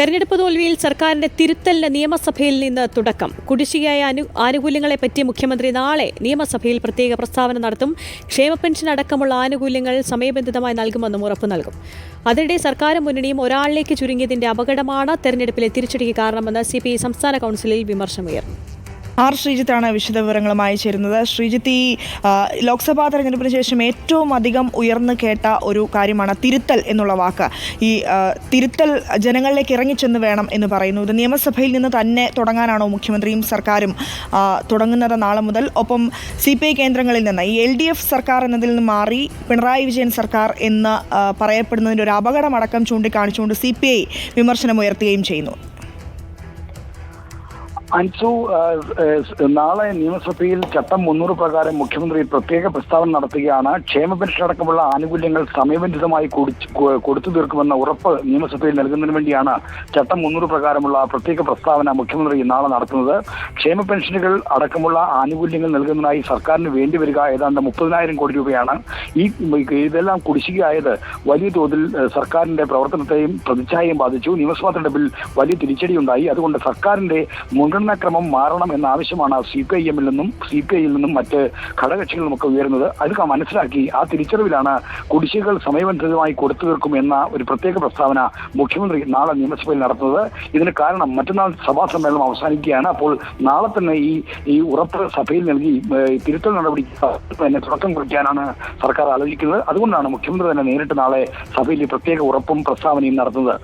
തെരഞ്ഞെടുപ്പ് തോൽവിയിൽ സർക്കാരിന്റെ തിരുത്തലിന് നിയമസഭയിൽ നിന്ന് തുടക്കം. കുടിശ്ശികയായ അനു ആനുകൂല്യങ്ങളെപ്പറ്റി മുഖ്യമന്ത്രി നാളെ നിയമസഭയിൽ പ്രത്യേക പ്രസ്താവന നടത്തും. ക്ഷേമ പെൻഷൻ അടക്കമുള്ള ആനുകൂല്യങ്ങൾ സമയബന്ധിതമായി നൽകുമെന്നും ഉറപ്പു നൽകും. അതിനിടെ സർക്കാർ മുന്നണിയും ഒരാളിലേക്ക് ചുരുങ്ങിയതിന്റെ അപകടമാണ് തെരഞ്ഞെടുപ്പിലെ തിരിച്ചടിക്ക് കാരണമെന്ന് സി സംസ്ഥാന കൗൺസിലിൽ വിമർശനമുയർന്നു ആർ ശ്രീജിത്താണ് വിശദവിവരങ്ങളുമായി ചേരുന്നത്. ശ്രീജിത്ത് ഈ ലോക്സഭാ തെരഞ്ഞെടുപ്പിന് ശേഷം ഏറ്റവും അധികം ഉയർന്നു കേട്ട ഒരു കാര്യമാണ് തിരുത്തൽ എന്നുള്ള വാക്ക്. ഈ തിരുത്തൽ ജനങ്ങളിലേക്ക് ഇറങ്ങിച്ചെന്ന് വേണം എന്ന് പറയുന്നു. ഇത് നിയമസഭയിൽ നിന്ന് തന്നെ തുടങ്ങാനാണോ മുഖ്യമന്ത്രിയും സർക്കാരും തുടങ്ങുന്നത് നാളെ മുതൽ? ഒപ്പം സി പി ഐ കേന്ദ്രങ്ങളിൽ നിന്ന് ഈ എൽ ഡി എഫ് സർക്കാർ എന്നതിൽ നിന്ന് മാറി പിണറായി വിജയൻ സർക്കാർ എന്ന് പറയപ്പെടുന്നതിന്റെ ഒരു അപകടമടക്കം ചൂണ്ടിക്കാണിച്ചുകൊണ്ട് സി പി ഐ വിമർശനമുയർത്തുകയും ചെയ്യുന്നു. അൻസു നാളെ നിയമസഭയിൽ ചട്ടം മുന്നൂറ് പ്രകാരം മുഖ്യമന്ത്രി പ്രത്യേക പ്രസ്താവന നടത്തുകയാണ്. ക്ഷേമ പെൻഷൻ അടക്കമുള്ള ആനുകൂല്യങ്ങൾ സമയബന്ധിതമായി കൊടുത്തു തീർക്കുമെന്ന ഉറപ്പ് നിയമസഭയിൽ നൽകുന്നതിന് വേണ്ടിയാണ് ചട്ടം മുന്നൂറ് പ്രകാരമുള്ള പ്രത്യേക പ്രസ്താവന മുഖ്യമന്ത്രി നാളെ നടത്തുന്നത്. ക്ഷേമ പെൻഷനുകൾ അടക്കമുള്ള ആനുകൂല്യങ്ങൾ നൽകുന്നതിനായി സർക്കാരിന് വേണ്ടിവരിക ഏതാണ്ട് മുപ്പതിനായിരം കോടി രൂപയാണ്. ഈ ഇതെല്ലാം കുടിശ്ശികയായത് വലിയ തോതിൽ സർക്കാരിന്റെ പ്രവർത്തനത്തെയും പ്രതിച്ഛായയും ബാധിച്ചു. നിയമസഭാ തെരഞ്ഞെടുപ്പിൽ വലിയ തിരിച്ചടിയുണ്ടായി. അതുകൊണ്ട് സർക്കാരിന്റെ മുൻഗണനാക്രമം മാറണം എന്ന ആവശ്യമാണ് സി പി ഐ എമ്മിൽ നിന്നും സി പി ഐയിൽ നിന്നും മറ്റ് ഘടകകക്ഷികളിൽ നിന്നൊക്കെ ഉയരുന്നത്. അത് മനസ്സിലാക്കി ആ തിരിച്ചറിവിലാണ് കുടിശ്ശികകൾ സമയബന്ധിതമായി കൊടുത്തു തീർക്കും എന്ന ഒരു പ്രത്യേക പ്രസ്താവന മുഖ്യമന്ത്രി നാളെ നിയമസഭയിൽ നടത്തുന്നത്. ഇതിന് കാരണം മറ്റന്നാൾ സഭാ സമ്മേളനം അവസാനിക്കുകയാണ്. അപ്പോൾ നാളെ തന്നെ ഈ ഈ ഉറപ്പ് സഭയിൽ നൽകി തിരുത്തൽ നടപടി തന്നെ തുടക്കം കുറിക്കാനാണ് സർക്കാർ ആലോചിക്കുന്നത്. അതുകൊണ്ടാണ് മുഖ്യമന്ത്രി തന്നെ നേരിട്ട് നാളെ സഭയിൽ പ്രത്യേക ഉറപ്പും പ്രസ്താവനയും നടത്തുന്നത്.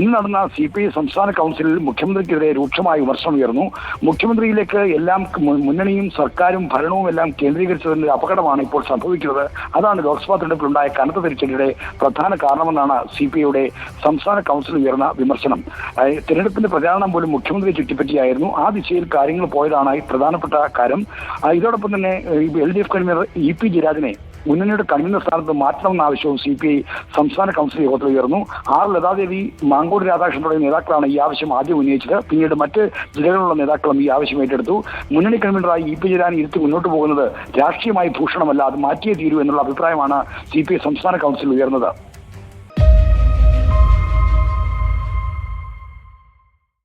ഇന്ന് നടന്ന സി പി ഐ സംസ്ഥാന കൗൺസിലിൽ മുഖ്യമന്ത്രിക്കെതിരെ രൂക്ഷമായ വിമർശനം ഉയർന്നു. മുഖ്യമന്ത്രിയിലേക്ക് എല്ലാം മുന്നണിയും സർക്കാരും ഭരണവും എല്ലാം കേന്ദ്രീകരിച്ചതിന്റെ അപകടമാണ് ഇപ്പോൾ സംഭവിക്കുന്നത്. അതാണ് ലോക്സഭാ തെരഞ്ഞെടുപ്പിലുണ്ടായ കനത്ത തിരിച്ചടിയുടെ പ്രധാന കാരണമെന്നാണ് സി പി ഐയുടെ സംസ്ഥാന കൗൺസിൽ ഉയർന്ന വിമർശനം. തിരഞ്ഞെടുപ്പിന്റെ പ്രചാരണം പോലും മുഖ്യമന്ത്രിയെ ചുറ്റിപ്പറ്റിയായിരുന്നു. ആ ദിശയിൽ കാര്യങ്ങൾ പോയതാണ് പ്രധാനപ്പെട്ട കാര്യം. ഇതോടൊപ്പം തന്നെ L D F convener E P ജയരാജനെ മുന്നണിയുടെ കൺവീനർ സ്ഥാനത്ത് മാറ്റണമെന്ന ആവശ്യവും സി പി ഐ സംസ്ഥാന കൗൺസിൽ യോഗത്തിൽ ഉയർന്നു. ആർ ലതാദേവി മാങ്കോട് രാധാകൃഷ്ണൻ തുടങ്ങിയ നേതാക്കളാണ് ഈ ആവശ്യം ആദ്യം ഉന്നയിച്ചത്. പിന്നീട് മറ്റ് ജില്ലകളിലുള്ള നേതാക്കളും ഈ ആവശ്യം ഏറ്റെടുത്തു. മുന്നണി കൺവീനറായി ഇ പി ജലാനി ഇരുത്തി മുന്നോട്ട് പോകുന്നത് രാഷ്ട്രീയമായി ഭൂഷണമല്ല അത് മാറ്റിയേ തീരൂ എന്നുള്ള അഭിപ്രായമാണ് സി പി ഐ സംസ്ഥാന കൗൺസിൽ ഉയർന്നത്.